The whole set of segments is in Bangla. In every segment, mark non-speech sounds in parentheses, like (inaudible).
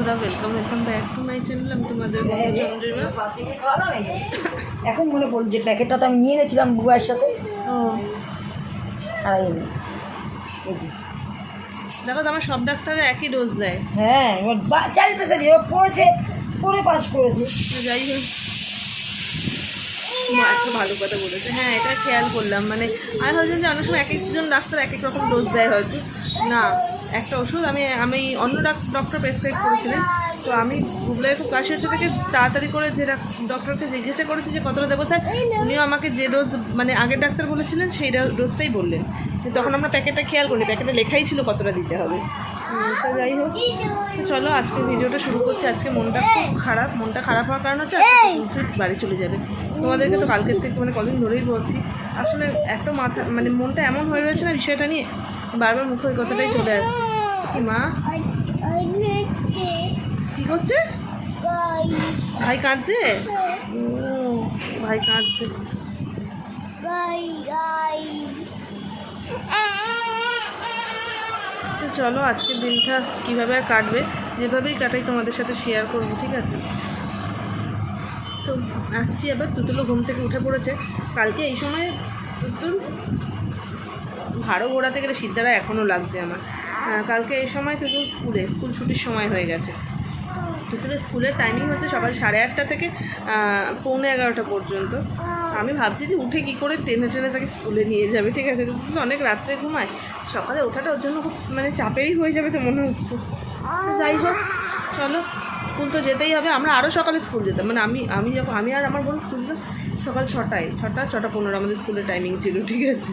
বন্ধুরা welcome welcome back to my channel আমি তোমাদের। এখন মনে পড়ল যে প্যাকেটটা তো আমি নিয়ে গেছিলাম বুয়ার সাথে। ও। এই যে দেখো আমার সব ডাক্তারে একই ডোজ দেয়। হ্যাঁ এবার বা- চার পেশা দিয়ে এবার পড়েছে পড়ে পাস করেছে। যাই হোক। একটা ভালো কথা বলেছে। হ্যাঁ এটা খেয়াল করলাম। মানে আমি ভাবছিলাম যে অনেক সময় এক একজন ডাক্তার এক এক রকম ডোজ দেয় হয়তো। না। একটা ওষুধ আমি আমি অন্য ডক্টর প্রেসক্রাইব করেছিলেন। তো আমি গুগলের খুব কাশি হচ্ছে থেকে তাড়াতাড়ি করে যে ডক্টরকে জিজ্ঞাসা করেছি যে কতটা দেবো স্যার? উনিও আমাকে যে ডোজ মানে আগের ডাক্তার বলেছিলেন সেই ডোজটাই বললেন। তখন আমরা প্যাকেটটা খেয়াল করি প্যাকেটে লেখাই ছিল কতটা দিতে হবে। তো যাই হোক তো চলো আজকে ভিডিওটা শুরু করছি। আজকে মনটা খুব খারাপ মনটা খারাপ হওয়ার কারণ হচ্ছে বাড়ি চলে যাবে। তোমাদেরকে তো কালকের থেকে মানে কদিন ধরেই বলছি আসলে এত মাথা মানে মনটা এমন হয়ে রয়েছে না বিষয়টা নিয়ে বারবার মুখে ওই কথাটাই চলে আসছে। কি, মা? কি করছে? ভাই কাঁদছে? ভাই কাঁদছে। তো চলো, আজকের দিনটা কীভাবে আর কাটবে, যেভাবেই কাটাই তোমাদের সাথে শেয়ার করব, ঠিক আছে? তো আসছি আবার তুতুলো ঘুম থেকে উঠে পড়েছে। কালকে এই সময় তুতুল ঘাড়ো ঘোরাতে গেলে সিদ্ধারা এখনও লাগছে আমার। কালকে এই সময় তুতুল স্কুলে, স্কুল ছুটির সময় হয়ে গেছে। তুতুলের স্কুলের টাইমিং হচ্ছে সকাল সাড়ে আটটা থেকে পৌনে এগারোটা পর্যন্ত। আমি ভাবছি যে উঠে কী করে টেনে টেনে তাকে স্কুলে নিয়ে যাবে, ঠিক আছে? তুতুল অনেক রাত্রে ঘুমায়। সকালে ওঠাটা ওর জন্য খুব মানে চাপেরই হয়ে যাবে তো মনে হচ্ছে। যাই হোক, চলো, স্কুল তো যেতেই হবে। আমরা আরও সকালে স্কুল যেতাম। মানে আমি আমি যখন, আমি আর আমার বোন স্কুল যেতাম সকাল ছটায়, ছটা ছটা পনেরো আমাদের স্কুলের টাইমিং ছিল, ঠিক আছে?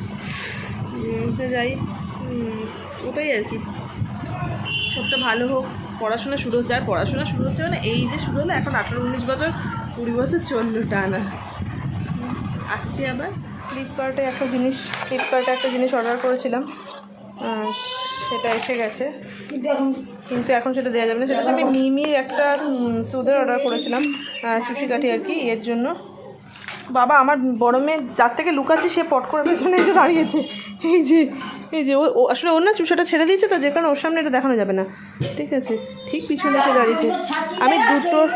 যাই ওটাই আর কি। সবটা ভালো হোক, পড়াশোনা শুরু হচ্ছে। আর পড়াশোনা শুরু হচ্ছে মানে এই যে শুরু হলো, এখন আঠারো উনিশ বছর, কুড়ি বছর চলল টানা। আসছি আবার। ফ্লিপকার্টে একটা জিনিস ফ্লিপকার্টে একটা জিনিস অর্ডার করেছিলাম। সেটা এসে গেছে। কিন্তু এখন সেটা দেওয়া যাবে না। সেটা আমি মিমির একটা সুদের অর্ডার করেছিলাম চুষি কাঠি আর কি, এর জন্য। বাবা, আমার বড় মেয়ে যার থেকে লুকাচ্ছে, সে পট করে পেছনে এসে দাঁড়িয়েছে। এই যে এই যে ও আসলে ওর না চুষাটা ছেড়ে দিয়েছে তো, যে কারণে ওর সামনে এটা দেখানো যাবে না। ঠিক আছে, ঠিক পিছনে এসে দাঁড়িয়েছে। আমি দুটোর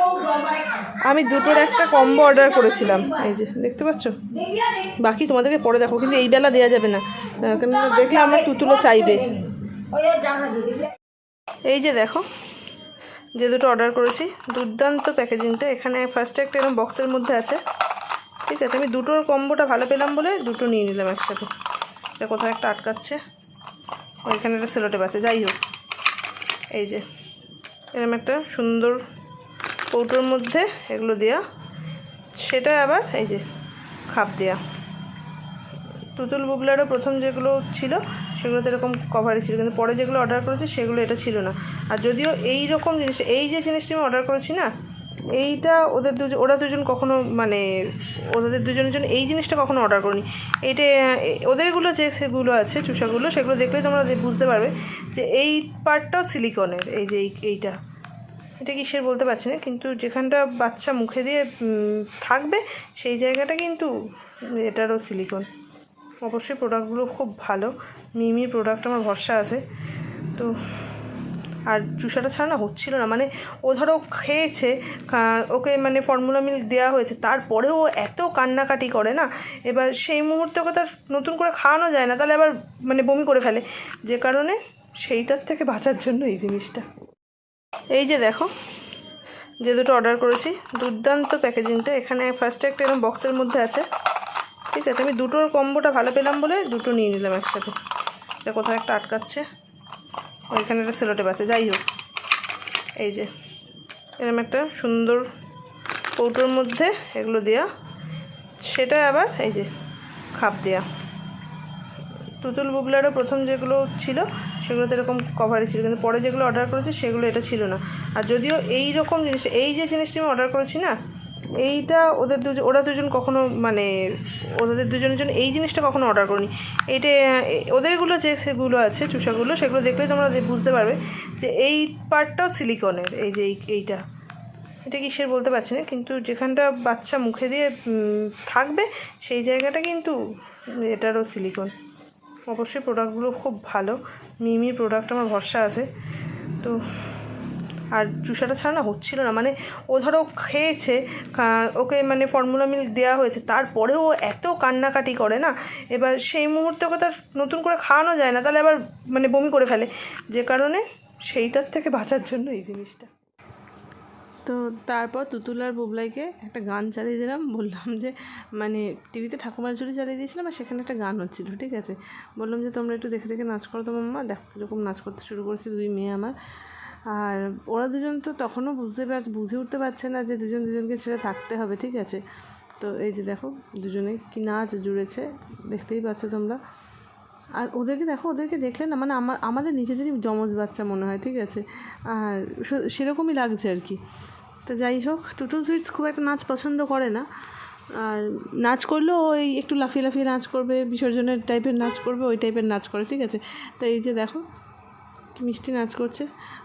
আমি দুটোর একটা কম্বো অর্ডার করেছিলাম। এই যে, দেখতে পাচ্ছ? বাকি তোমাদেরকে পরে দেখো কিন্তু এই বেলা দেওয়া যাবে না। কেন দেখলে আমার তুতুলো চাইবে। এই যে দেখো, যে দুটো অর্ডার করেছি, দুর্দান্ত প্যাকেজিংটা এখানে ফার্স্টে একটা এরকম বক্সের মধ্যে আছে। ঠিক আছে, আমি দুটোর কম্বোটা ভালো পেলাম বলে দুটো নিয়ে নিলাম একসাথে। এটা কোথাও একটা আটকাচ্ছে। ওইখানে একটা সেলোটেপ আছে, যাই হোক। এই যে এরকম একটা সুন্দর কৌটোর মধ্যে এগুলো দেওয়া সেটা আবার এই যে, খাপ দেওয়া তুতুল বুবলারও প্রথম যেগুলো ছিল, সেগুলোতে এরকম কভারই ছিল। কিন্তু পরে যেগুলো অর্ডার করেছি, সেগুলো এটা ছিল না। আর যদিও এই রকম জিনিস, এই যে জিনিসটি আমি অর্ডার করেছি না এইটা ওদের দুজন, ওরা দুজন কখনো মানে ওদের দুজনের জন্য এই জিনিসটা কখনো অর্ডার করিনি। এইটা, ওদেরগুলো যে সেগুলো আছে, চুষাগুলো, সেগুলো দেখলেই তোমরা বুঝতে পারবে যে এই পার্টটাও সিলিকনের এই যে এই- এইটা। এটা কিসের বলতে পারছি না, কিন্তু যেখানটা বাচ্চা মুখে দিয়ে থাকবে, সেই জায়গাটা কিন্তু এটারও সিলিকন অবশ্যই প্রোডাক্টগুলো খুব ভালো। মিমির প্রোডাক্ট আমার ভরসা আছে। তো আর চুষাটা ছাড়া না হচ্ছিল না। মানে ও ধরো খেয়েছে ওকে মানে ফর্মুলা মিল্ক দেওয়া হয়েছে, তারপরেও ও এত কান্নাকাটি করে না। এবার সেই মুহূর্তে ওকে তার নতুন করে খাওয়ানো যায় না, তাহলে আবার মানে বমি করে ফেলে। যে কারণে সেইটার থেকে বাঁচার জন্য এই জিনিসটা। এই যে দেখো, যে দুটো অর্ডার করেছি, দুর্দান্ত প্যাকেজিংটা এখানে ফার্স্টে একটা এরকম বক্সের মধ্যে আছে। ঠিক আছে, আমি দুটোর কম্বোটা ভালো পেলাম বলে দুটো নিয়ে নিলাম একসাথে। এটা কোথাও একটা আটকাচ্ছে। ওইখানে একটা সেলোটেপ আছে, যাই হোক। এই যে এরকম একটা সুন্দর কৌটোর মধ্যে এগুলো দেওয়া সেটা আবার এই যে, খাপ দেওয়া তুতুল বুবলারও প্রথম যেগুলো ছিল, সেগুলোতে এরকম কভারই ছিল। কিন্তু পরে যেগুলো অর্ডার করেছি, সেগুলো এটা ছিল না। আর যদিও এই রকম জিনিস এই যে জিনিসটি আমি অর্ডার করেছি না এইটা ওদের দুজন ওরা দুজন কখনো মানে ওদের দুজনের জন্য এই জিনিসটা কখনো অর্ডার করিনি। এইটা ওদেরগুলো যে সেগুলো আছে, চুষাগুলো, সেগুলো দেখলেই তোমরা যে বুঝতে পারবে যে এই পার্টটাও সিলিকনের এই যে এই- এইটা। এটা কিসের বলতে পারছি না, কিন্তু যেখানটা বাচ্চা মুখে দিয়ে থাকবে, সেই জায়গাটা কিন্তু এটারও সিলিকন অবশ্যই প্রোডাক্টগুলো খুব ভালো মিমির প্রোডাক্ট আমার ভরসা আছে। তো আর চুষাটা ছাড়া না হচ্ছিল না। মানে ও ধরো খেয়েছে ওকে মানে ফর্মুলা মিল্ক দেওয়া হয়েছে, তারপরেও ও এত কান্নাকাটি করে না। এবার সেই মুহূর্তে ওকে তার নতুন করে খাওয়ানো যায় না, তাহলে আবার মানে বমি করে ফেলে। যে কারণে সেইটার থেকে বাঁচার জন্য এই জিনিসটা। তো তারপর তুতুলার বুবলাইকে একটা গান চালিয়ে দিলাম। বললাম যে মানে টিভিতে ঠাকুমার ঝুড়ি চালিয়ে দিয়েছিলাম আর সেখানে একটা গান হচ্ছিল, ঠিক আছে? বললাম যে, তোমরা একটু দেখে দেখে নাচ করো তো মাম্মা। দেখো কীরকম নাচ করতে শুরু করেছে দুই মেয়ে আমার। আর ওরা দুজন তো তখনও বুঝতে পার, বুঝে উঠতে পারছে না যে দুজন দুজনকে ছেড়ে থাকতে হবে, ঠিক আছে? তো এই যে দেখো, দুজনে কি নাচ জুড়েছে, দেখতেই পাচ্ছ তোমরা। আর ওদেরকে দেখো, ওদেরকে দেখলে না মানে আমার আমাদের নিজেদেরই জমজ বাচ্চা মনে হয়, ঠিক আছে? আর সেরকমই লাগছে আর কি। তো যাই হোক, টুটুল সুইটস খুব একটা নাচ পছন্দ করে না। আর নাচ করলেও ওই একটু লাফিয়ে লাফিয়ে নাচ করবে, বিসর্জনের টাইপের নাচ করবে, ওই টাইপের নাচ করে, ঠিক আছে? তো এই যে দেখো মিষ্টি নাচ করছে।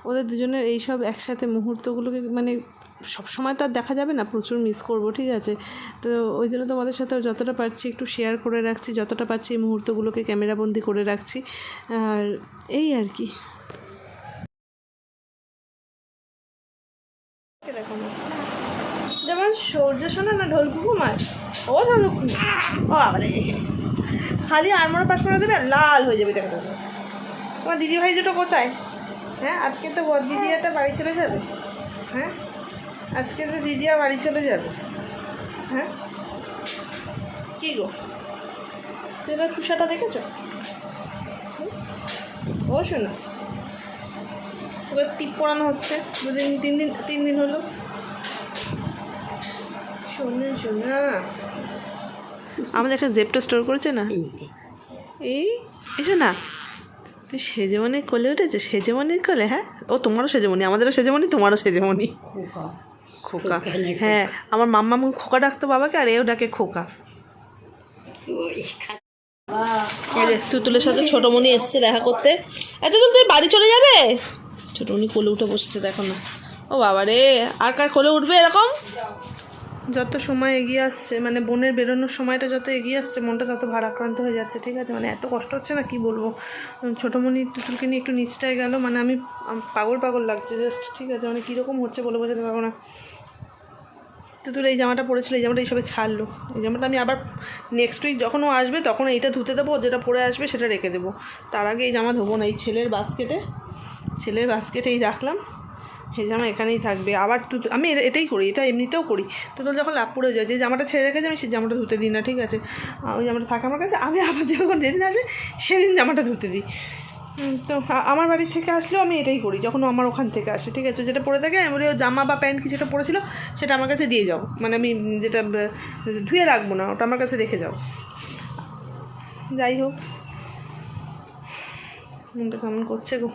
ওদের দুজনের এইসব একসাথে মুহূর্তগুলোকে মানে সব সময় তো আর দেখা যাবে না, প্রচুর মিস করব, ঠিক আছে? তো ওই জন্য তোমাদের সাথে যতটা পারছি একটু শেয়ার করে রাখছি, যতটা পারছি এই মুহূর্তগুলোকে ক্যামেরাবন্দি করে রাখছি। আর এই আর কি। যেমন সূর্য শোনা না ঢোলকু ঘুমায়। ও ঢোলকু ও খালি পাশ করে দেবে, লাল হয়ে যাবে দেখো। তোমার দিদি ভাই দুটো কোথায়? হ্যাঁ আজকে তো বর দিদি একটা বাড়ি চলে যাবে। হ্যাঁ আজকে তো দিদিয়া বাড়ি চলে যাবে। হ্যাঁ কী গো? তুই এবার তুষাটা দেখেছ? ও শোনো এবার টিপ পড়ানো হচ্ছে দুদিন তিন দিন তিন দিন হলো। শোনা শোনা। আমাদের একটা জেপটো স্টোর করেছে না? এই এসো না। তুই সেজেমনির কোলে উঠেছে সেজেমনির কোলে হ্যাঁ? ও তোমারও সেজেমনি আমাদেরও সেজেমনি তোমারও সেজেমনি। খোকা। হ্যাঁ আমার মাম্মা খোকা ডাকতো বাবাকে আর এও ডাকে খোকা। তুতুলের সাথে ছোটমণি এসছে দেখা করতে। এত তুল তুই বাড়ি চলে যাবে? ছোটমণি কোলে উঠে বসেছে দেখো না। ও বাবা রে আর কার কোলে উঠবে এরকম? যত সময় এগিয়ে আসছে মানে বোনের বেরোনোর সময়টা যত এগিয়ে আসছে, মনটা তত ভারাক্রান্ত হয়ে যাচ্ছে, ঠিক আছে? মানে এত কষ্ট হচ্ছে না, কি বলব? ছোটোমণি তুতুলকে নিয়ে একটু নিচটায় গেল মানে আমি পাগল পাগল লাগছে জাস্ট ঠিক আছে? মানে কীরকম হচ্ছে বলে বোঝাতে পারব না। তুতুল এই জামাটা পরেছিল, এই জামাটা এইসবে ছাড়লো। এই জামাটা আমি আবার নেক্সট উইক যখন ও আসবে, তখন এইটা ধুতে দেবো যেটা পরে আসবে সেটা রেখে দেবো। তার আগে এই জামা ধোবো না, এই ছেলের বাস্কেটে ছেলের বাস্কেটেই রাখলাম। এই জামা এখানেই থাকবে। আবার তুতু, আমি এটাই করি, এটা এমনিতেও করি। তুতুল যখন লাভ পড়ে যায়, যে জামাটা ছেড়ে রেখেছে, আমি সেই জামাটা ধুতে দিই না, ঠিক আছে? ওই জামাটা থাকে আমার কাছে, আমি আবার যখন যেদিন আসে, সেদিন জামাটা ধুতে দিই। তো আমার বাড়ি থেকে আসলেও আমি এটাই করি, যখন আমার ওখান থেকে আসে, ঠিক আছে? যেটা পরে থাকে, আমি জামা বা প্যান্ট কিছুটা পরেছিল, সেটা আমার কাছে দিয়ে যাও। মানে আমি যেটা ধুয়ে রাখব না, ওটা আমার কাছে রেখে যাও। যাই হোক। মনটা কেমন করছে গো?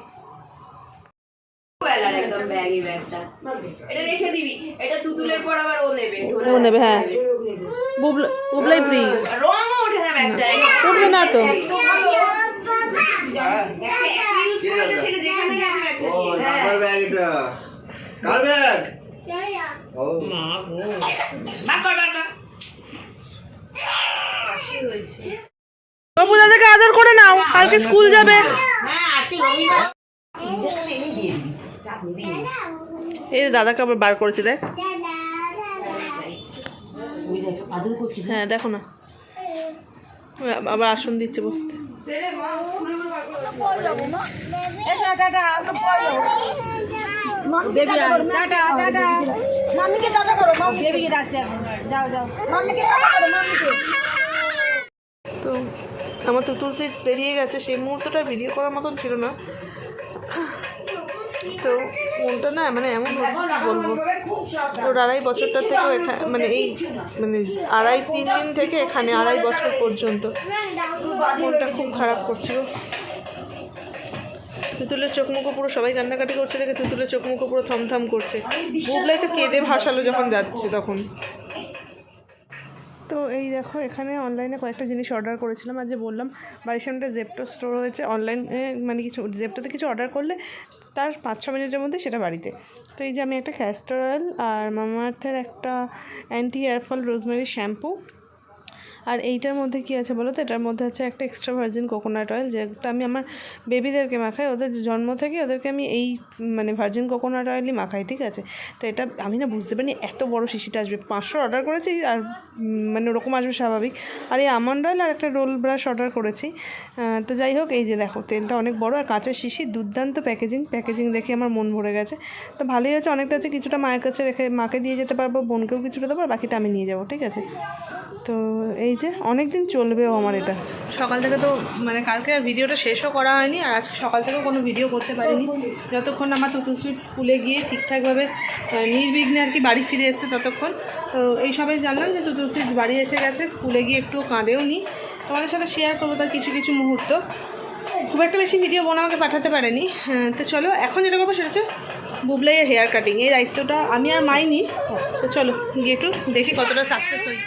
বেলার একদম ব্যাগই ব্যাগটা। এটা রেখে দিবি। এটা তুতুলের পর আবার ও নেবে। ও নেবে হ্যাঁ। বুবলা বুবলাই ফ্রি রঙও ওঠে না ব্যাগটা। উঠবে না তো। দিয়ে হ্যাঁ। বাবু দাদাকে আদর করে নাও। কালকে স্কুল যাবে। এই দাদাকে আবার বার করেছে দেখ। হ্যাঁ দেখো না। আবার আসন দিচ্ছে বসতে। তো আমার তো সিটস বেরিয়ে গেছে সেই মুহূর্তটা ভিডিও করার মতন ছিল না। তো মনটা না মানে এমন হচ্ছে, কি বলব? ওর আড়াই বছরটা থেকেও এখানে মানে এই মানে আড়াই, তিন দিন থেকে এখানে আড়াই বছর পর্যন্ত। মনটা খুব খারাপ করছিল তুতুলের চোখ মুখো পুরো সবাই কান্নাকাটি করছে দেখে তুতুলের চোখ মুখো পুরো থমথম করছে। বুবলাই তো কেঁদে ভাসালো যখন যাচ্ছে তখন। তো এই দেখো, এখানে অনলাইনে কয়েকটা জিনিস অর্ডার করেছিলাম। আর যে বললাম, বাড়ির সামনে জেপটো স্টোর হয়েছে। অনলাইনে মানে কিছু জেপটোতে কিছু অর্ডার করলে তার পাঁচ ছ মিনিটের মধ্যে সেটা বাড়িতে। তো এই যে আমি একটা ক্যাস্টর অয়েল আর মামাআর্থের একটা anti hair fall rosemary shampoo আর এইটার মধ্যে কি আছে বলো তো? এটার মধ্যে আছে একটা এক্সট্রা ভার্জিন কোকোনাট অয়েল যেটা আমি আমার বেবিদেরকে মাখাই। ওদের জন্ম থেকে ওদেরকে আমি এই মানে ভার্জিন কোকোনাট অয়েলই মাখাই, ঠিক আছে? তো এটা আমি না বুঝতে পারিনি, এত বড় শিশিটা আসবে। পাঁচশো অর্ডার করেছি আর মানে ওরকম আসবে স্বাভাবিক। আর এই আমন্ড অয়েল আর একটা রোল ব্রাশ অর্ডার করেছি। তো যাই হোক, এই যে দেখো, তেলটা অনেক বড় আর কাঁচের শিশি দুর্দান্ত প্যাকেজিং প্যাকেজিং দেখে আমার মন ভরে গেছে। তো ভালোই আছে অনেকটা আছে কিছুটা মায়ের কাছে রেখে মাকে দিয়ে যেতে পারব, বোনকেও কিছুটা দেবো, আর বাকিটা আমি নিয়ে যাব, ঠিক আছে? তো এই যে অনেক দিন চলবেও আমার এটা। সকাল থেকে তো মানে কালকে আর ভিডিওটা শেষও করা হয়নি আর আজকে সকাল থেকেও কোনো ভিডিও করতে পারিনি। যতক্ষণ আমার তুতুফিট স্কুলে গিয়ে ঠিকঠাকভাবে নির্বিঘ্নে আর কি বাড়ি ফিরে এসছে ততক্ষণ। তো এই সবাই জানলাম যে তুতুফিট বাড়ি এসে গেছে স্কুলে গিয়ে একটু কাঁদেও নি। তোমাদের সাথে শেয়ার করব তার কিছু কিছু মুহূর্ত। খুব একটা বেশি ভিডিও বোন আমাকে পাঠাতে পারেনি। হ্যাঁ, তো চলো এখন যেটা করব সেটা হচ্ছে বুবলাইয়ের হেয়ার কাটিং এই দায়িত্বটা আমি আর মাইনি। তো চলো গিয়ে একটু দেখি কতটা সাকসেস হই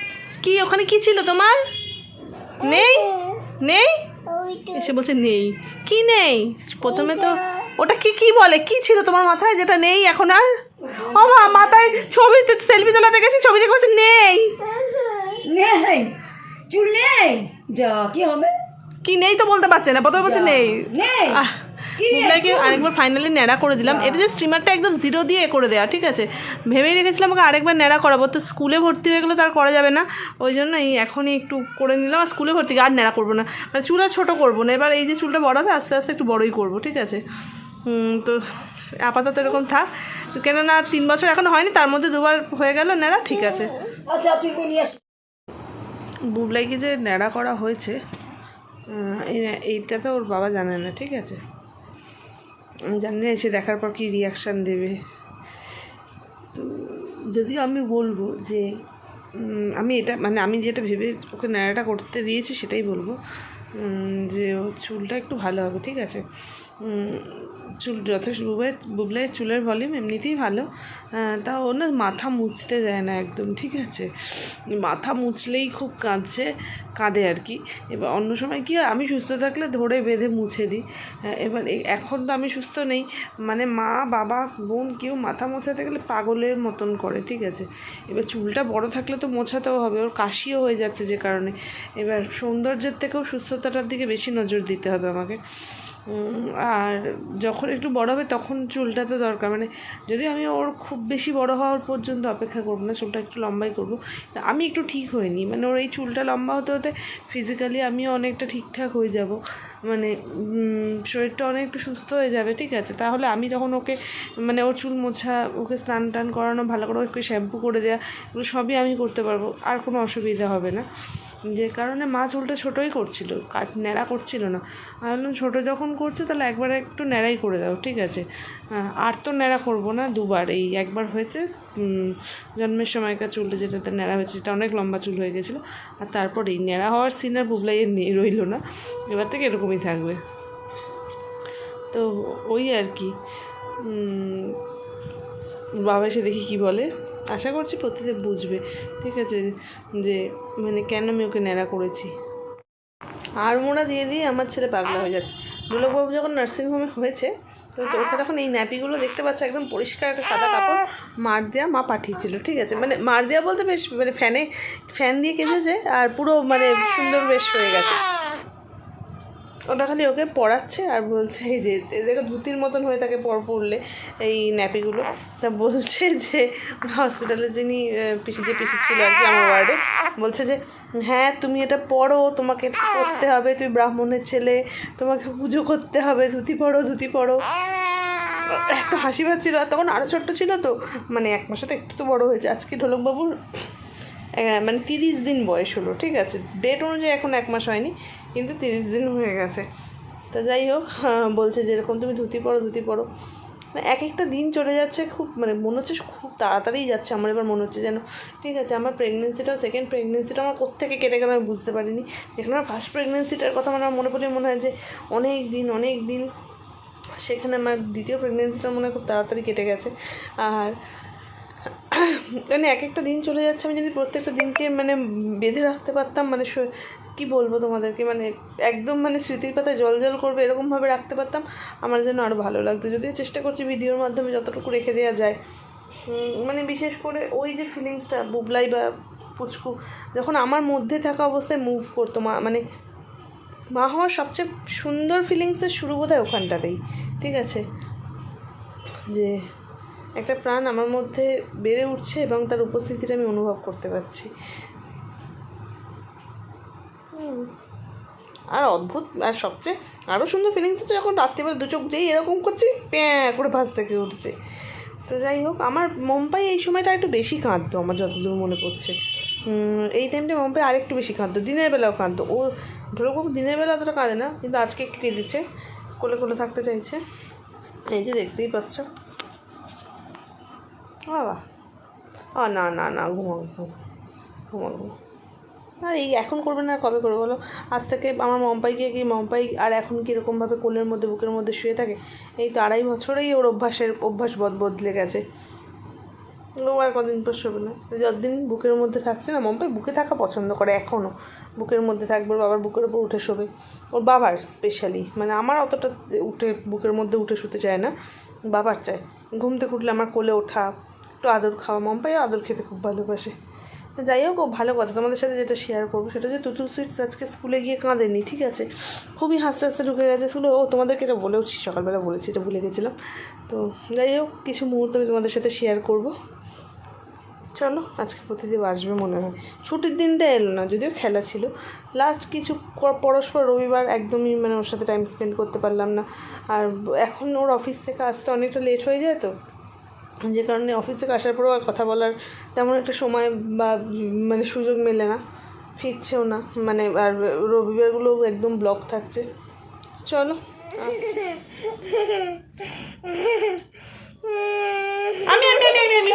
কি? ওখানে কি ছিল তোমার? নেই? নেই? এসে বলছে নেই। কি নেই? প্রথমে তো ওটা কি কি বলে? কি ছিল তোমার মাথায় যেটা নেই এখন আর? ও মা মাথায় ছবিতে সেলফি তোলাতে গেছি ছবি দেখে বলছে নেই। নেই? চুল নেই? যা কি হবে? কি নেই তো বলতে পারছে না। প্রথমে বলছে নেই। নেই? আহ মুগলাইকে আরেকবার ফাইনালি ন্যাড়া করে দিলাম। এটা যে স্ট্রিমারটা একদম জিরো দিয়ে করে দেওয়া ঠিক আছে? ভেবেই রেখেছিলাম ওকে আরেকবার ন্যাড়া করাবো। তো স্কুলে ভর্তি হয়ে গেলে তার করা যাবে না। ওই জন্য এই এখনই একটু করে নিলাম আর স্কুলে ভর্তি আর ন্যাড়া করব না। মানে চুল আর ছোটো করব না। এবার এই যে চুলটা বড় হবে আস্তে আস্তে একটু বড়ই করব ঠিক আছে? তো আপাতত এরকম থাক। কেননা তিন বছর এখনও হয়নি তার মধ্যে দুবার হয়ে গেল ন্যাড়া ঠিক আছে? আচ্ছা বুবলাইকে যে ন্যাড়া করা হয়েছে এই- এইটা তো ওর বাবা জানে না ঠিক আছে? জানি না, এসে দেখার পর কী রিয়াকশান দেবে। তো যদিও আমি বলব যে আমি এটা মানে আমি যেটা ভেবে ওকে ন্যাড়াটা করতে দিয়েছি সেটাই বলব যে চুলটা একটু ভালো হবে, ঠিক আছে? চুল যথেষ্ট বুবলাই বুবলাইয়ের চুলের ভলিউম এমনিতেই ভালো। তা ও না মাথা মুছতে দেয় না একদম, ঠিক আছে? মাথা মুছলেই খুব কাঁদছে, কাঁদে আর কি। এবার অন্য সময় কি আমি সুস্থ থাকলে ধরে বেঁধে মুছে দিই। এবার এখন তো আমি সুস্থ নেই। মানে মা, বাবা, বোন কেউ মাথা মোছাতে গেলে পাগলের মতন করে, ঠিক আছে? এবার চুলটা বড় থাকলে তো মোছাতেও হবে, ওর কাশিও হয়ে যাচ্ছে যে কারণে। এবার সৌন্দর্যের থেকেও সুস্থতাটার দিকে বেশি নজর দিতে হবে আমাকে। আর যখন একটু বড় হবে তখন চুলটা তো দরকার। মানে যদি আমি ওর খুব বেশি বড় হওয়ার পর্যন্ত অপেক্ষা করব না, চুলটা একটু লম্বাই করব। আমি একটু ঠিক হইনি। মানে ওর এই চুলটা লম্বা হতে হতে ফিজিক্যালি আমিও অনেকটা ঠিকঠাক হয়ে যাব। মানে শরীরটা অনেক একটু সুস্থ হয়ে যাবে, ঠিক আছে? তাহলে আমি তখন ওকে মানে ওর চুল মোছা, ওকে স্নান টান করানো, ভালো করে ওকে শ্যাম্পু করে দেওয়া এগুলো সবই আমি করতে পারব। আর কোনো অসুবিধা হবে না। যে কারণে মা চুলটা ছোটোই করছিল কাট ন্যাড়া করছিল না। আমি বললাম, ছোটো যখন করছে তাহলে একবার একটু ন্যাড়াই করে দাও, ঠিক আছে? আর তো ন্যাড়া করব না, দুবার। এই একবার হয়েছে জন্মের সময়কার চুলটা যেটাতে ন্যাড়া হয়েছে, সেটা অনেক লম্বা চুল হয়ে গেছিল। আর তারপর এই ন্যাড়া হওয়ার সিন আর বুবলাইয়ের নেই রইল না। এবার থেকে এরকমই থাকবে। তো ওই আর কি। বাবা এসে দেখি কি বলে। আশা করছি প্রতিদিন বুঝবে। ঠিক আছে, যে মানে কেন আমি ওকে ন্যাড়া করেছি। আর মোড়া দিয়ে দিয়ে আমার ছেলে পাগলা হয়ে যাচ্ছে। দুলকবাবু যখন নার্সিংহোমে হয়েছে, তো ওকে তখন এই ন্যাপিগুলো দেখতে পাচ্ছে, একদম পরিষ্কার একটা সাদা কাপড় মার দেওয়া মা পাঠিয়েছিল। ঠিক আছে মানে মার দেওয়া বলতে বেশ মানে ফ্যানে, ফ্যান দিয়ে কেঁদেছে আর পুরো মানে সুন্দর বেশ হয়ে গেছে। ওটা খালি ওকে পড়াচ্ছে আর বলছে এই যে দেখো ধুতির মতন হয়ে থাকে পর পড়লে এই ন্যাপিগুলো। তা বলছে যে হসপিটালে যিনি পিসি, যে পিসি ছিল আর কি আমার ওয়ার্ডে বলছে যে হ্যাঁ তুমি এটা পড়ো, তোমাকে করতে হবে, তুমি ব্রাহ্মণের ছেলে, তোমাকে পুজো করতে হবে, ধুতি পড়ো ধুতি পড়ো। এত হাসি পাচ্ছিল, আর তখন আরও ছোট্ট ছিল তো মানে এক মাসে তো একটু তো বড় হয়েছে। আজকে ঢোলকবাবুর মানে তিরিশ দিন বয়স হলো ঠিক আছে? ডেট অনুযায়ী এখন এক মাস হয়নি কিন্তু তিরিশ দিন হয়ে গেছে। তো যাই হোক আহ, বলছে যেরকম তুমি ধুতি পড়ো ধুতি পড়ো মানে এক একটা দিন চলে যাচ্ছে খুব মানে মনে হচ্ছে খুব তাড়াতাড়ি যাচ্ছে। আমার এবার মনে হচ্ছে যেন ঠিক আছে আমার প্রেগনেন্সিটাও সেকেন্ড প্রেগনেন্সিটা আমার কোত্থেকে কেটে গেল আমি বুঝতে পারিনি। যেখানে আমার ফার্স্ট প্রেগনেন্সিটার কথা মানে আমার মনে পড়লে মনে হয় যে অনেক দিন অনেক দিন সেখানে আমার দ্বিতীয় প্রেগনেন্সিটা মনে হয় খুব তাড়াতাড়ি কেটে গেছে। আর মানে এক একটা দিন চলে যাচ্ছে, আমি যদি প্রত্যেকটা দিনকে মানে বেঁধে রাখতে পারতাম মানে কি বলব তোমাদেরকে মানে একদম মানে স্মৃতির পাতায় জল জল করবে, এরকমভাবে রাখতে পারতাম, আমার যেন আরও ভালো লাগতো। যদিও চেষ্টা করছি ভিডিওর মাধ্যমে যতটুকু রেখে দেওয়া যায়। মানে বিশেষ করে ওই যে ফিলিংসটা বুবলাই বা পুচকু, যখন আমার মধ্যে থাকা অবস্থায় মুভ করতো, মা মানে মা হওয়ার সবচেয়ে সুন্দর ফিলিংসের শুরু বোধ হয় ওখানটাতেই, ঠিক আছে? যে একটা প্রাণ আমার মধ্যে বেড়ে উঠছে এবং তার উপস্থিতিটা আমি অনুভব করতে পারছি। আর অদ্ভুত, আর সবচেয়ে আরও সুন্দর ফিলিংস হচ্ছে যখন রাত্রিবেলা দু চোখ যেই এরকম করছি, প্যাঁ, করে ভাস থেকে উঠছে। তো যাই হোক, আমার মম্পাই এই সময়টা একটু বেশি কাঁদতো আমার যতদূর মনে পড়ছে। এই টাইমটা মম্পাই আরেকটু বেশি কাঁদতো দিনের বেলাও কাঁদতো ও ঢোলকবাবু দিনের বেলা অতটা কাঁদে না, কিন্তু আজকে একটু কেঁদেছে, কোলে কোলে থাকতে চাইছে। এই যে দেখতেই পাচ্ছ। বাবা। ও, না না না ঘুমা ঘুমা ঘুমা ঘুমা আর, এই এখন করবে না, আর কবে করবে বলো? আজ থেকে আমার মম্পাইকে কি মম্পাই আর এখন কীরকমভাবে কোলের মধ্যে, বুকের মধ্যে শুয়ে থাকে? এই তো আড়াই বছরেই ওর অভ্যাসের, অভ্যাস বদ, বদলে গেছে। ও আর কদিন পর শোবে না। যতদিন বুকের মধ্যে থাকছে না মম্পাই বুকে থাকা পছন্দ করে এখনও বুকের মধ্যে থাকবে, ওর বাবার বুকের উপর উঠে শোবে। ওর বাবার স্পেশালি মানে আমার অতটা উঠে, বুকের মধ্যে উঠে শুতে চায় না, বাবার চায়। ঘুম থেকে উঠলে আমার কোলে ওঠা একটু আদর খাওয়া। মম্পাইও আদর খেতে খুব ভালোবাসে। তো যাই হোক, ও ভালো কথা। তোমাদের সাথে যেটা শেয়ার করব, সেটা যে তুতু সুইটস আজকে স্কুলে গিয়ে কাঁদেনি, ঠিক আছে? খুবই হাসতে হাসতে ঢুকে গেছে স্কুলে ও তোমাদেরকে এটা বলেওছি সকালবেলা বলেছি, এটা ভুলে গেছিলাম। তো যাই হোক, কিছু মুহূর্ত আমি তোমাদের সাথে শেয়ার করব। চলো, আজকে প্রতিদিন আসবে মনে হয়। ছুটির দিনটা এলো না, যদিও খেলা ছিল। লাস্ট কিছু পরস্পর রবিবার একদমই মানে ওর সাথে টাইম স্পেন্ড করতে পারলাম না। আর এখন ওর অফিস থেকে আসতে অনেকটা লেট হয়ে যায় তো। যে কারণে অফিস থেকে আসার পরেও আর কথা বলার তেমন একটা সময় বা মানে সুযোগ মেলে না। ফিরছেও না। মানে আর রবিবারগুলো একদম ব্লক থাকছে। চলো (laughs) আসছি। আমি আমি আমি আমি আমি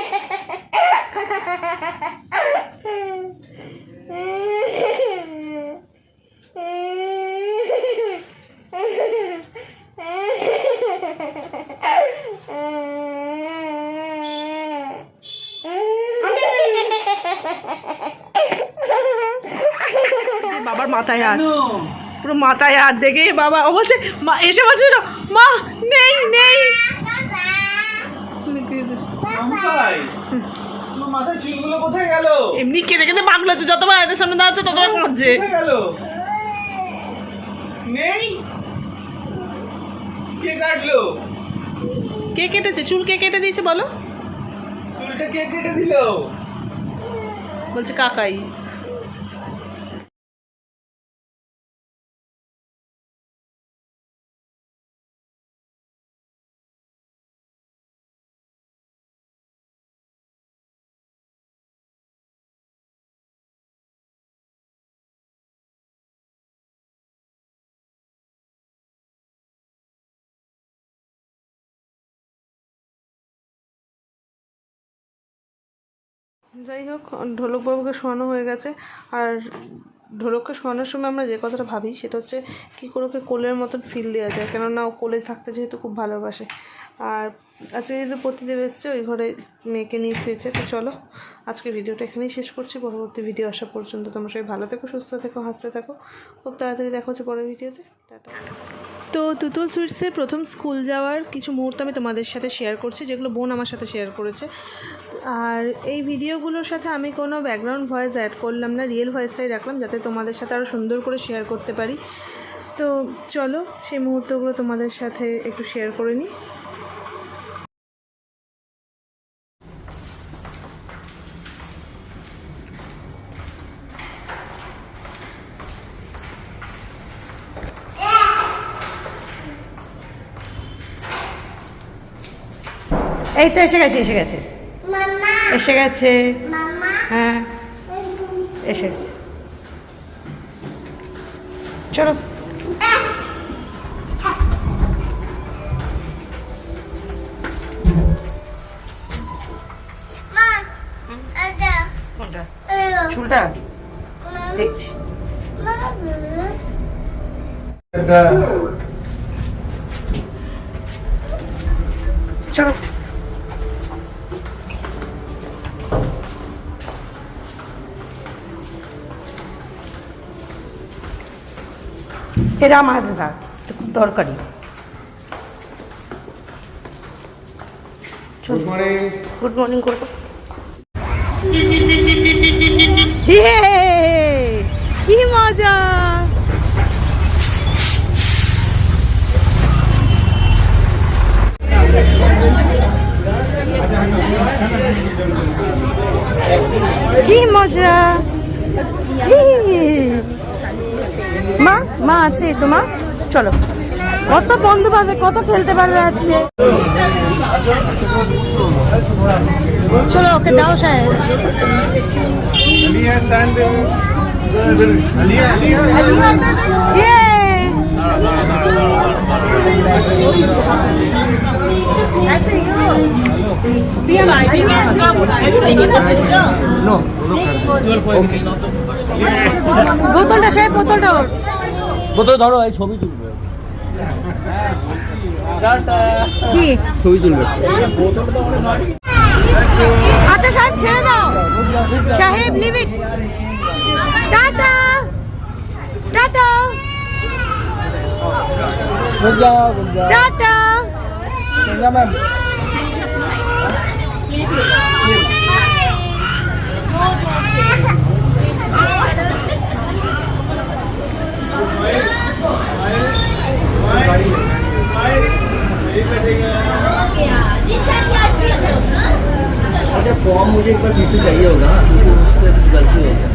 বাবার মাথায় হাত। পুরো মাথায় হাত দেখে বাবা ও বলছে মা এসে বলছে না, মা নেই নেই। এমনি কেঁদে কেঁদে যতবার সামনে দাঁড়াচ্ছে ততবার কাঁদছে। কোথায় নেই? কে কাটলো? কে কেটেছে? চুল কে কেটে দিয়েছে বলো? চুলটা কে কেটে দিল? বলছে কাকাই। যাই হোক, ঢোলকবাবুকে শোয়ানো হয়ে গেছে। আর ঢোলককে শোয়ানোর সময় আমরা যে কথাটা ভাবি, সেটা হচ্ছে কী করে ওকে কোলের মতন ফিল দেওয়া যায়। কেননা ও কোলে থাকতে যেহেতু খুব ভালোবাসে। আর আজকে যেহেতু প্রতিদেব এসছে, ওই ঘরে মেয়েকে নিয়ে শুয়েছে, তো চলো আজকে ভিডিওটা এখানেই শেষ করছি। পরবর্তী ভিডিও আসা পর্যন্ত তোমরা সবাই ভালো থেকো, সুস্থ থেকো, হাসতে থাকো। খুব তাড়াতাড়ি দেখা হচ্ছে পরের ভিডিওতে। টাটা। তো তুতুল সুইটসের প্রথম স্কুল যাওয়ার কিছু মুহূর্ত আমি তোমাদের সাথে শেয়ার করছি, যেগুলো বোন আমার সাথে শেয়ার করেছে। আর এই ভিডিওগুলোর সাথে আমি কোনো ব্যাকগ্রাউন্ড ভয়েস অ্যাড করলাম না, রিয়েল ভয়েসটাই রাখলাম, যাতে তোমাদের সাথে আরও সুন্দর করে শেয়ার করতে পারি। তো চলো সেই মুহূর্তগুলো তোমাদের সাথে একটু শেয়ার করে নিই। এই তো এসে গেছে এসে গেছে। এসে গেছে। হ্যাঁ। এসে গেছে। চলো। কোনটা? চুলটা? দেখছি। চলো। এটা আমার হাতে খুব দরকারি। গুড মর্নিং করব কি মজা! কি মজা। মা মা আছে এই তো মা? চলো। কত বন্ধু পাবে কত খেলতে পারবে আজকে? চলো ওকে দাও সাহেব বোতলটা সাহেব বোতলটা ওর। বোতল ধরো এই ছবি তুলবে। কি? ছবি তুলবে। আচ্ছা সাহেব ছেড়ে দাও। সাহেব leave it tata. Tata. Ganga tata. अच्छा फॉर्म मुझे एक बार फिर से चाहिए होगा, क्योंकि उस पर कुछ गलती हो गया।